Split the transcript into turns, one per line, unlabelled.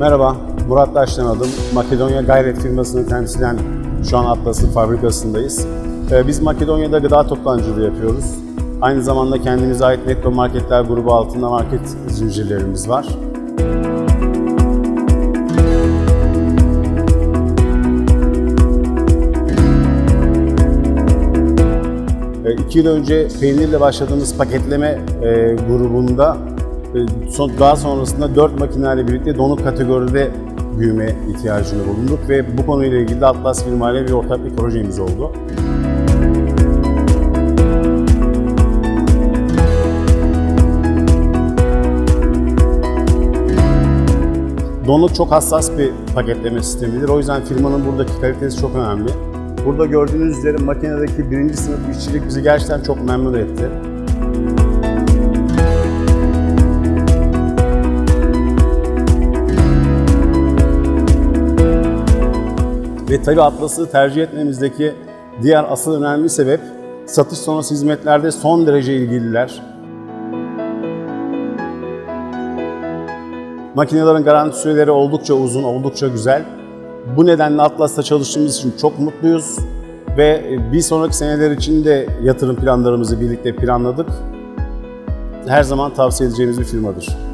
Merhaba, Murat Taş'tan adım. Makedonya Gayret firmasını temsilen şu an Atlas'ın fabrikasındayız. Ee, Biz Makedonya'da gıda toptancılığı yapıyoruz. Aynı zamanda kendimize ait Netto Marketler grubu altında market zincirlerimiz var. E, İki yıl önce peynirle başladığımız paketleme e, grubunda daha sonrasında dört makineyle birlikte donuk kategoride büyüme ihtiyacını bulunduk ve bu konuyla ilgili de Atlas firmayla bir ortak bir projemiz oldu. Donuk çok hassas bir paketleme sistemidir. O yüzden firmanın buradaki kalitesi çok önemli. Burada gördüğünüz üzere makinedeki birinci sınıf işçilik bizi gerçekten çok memnun etti. Ve tabii Atlas'ı tercih etmemizdeki diğer asıl önemli sebep satış sonrası hizmetlerde son derece ilgililer. Makinelerin garanti süreleri oldukça uzun, oldukça güzel. Bu nedenle Atlas'ta çalıştığımız için çok mutluyuz ve bir sonraki seneler için de yatırım planlarımızı birlikte planladık. Her zaman tavsiye edeceğimiz bir firmadır.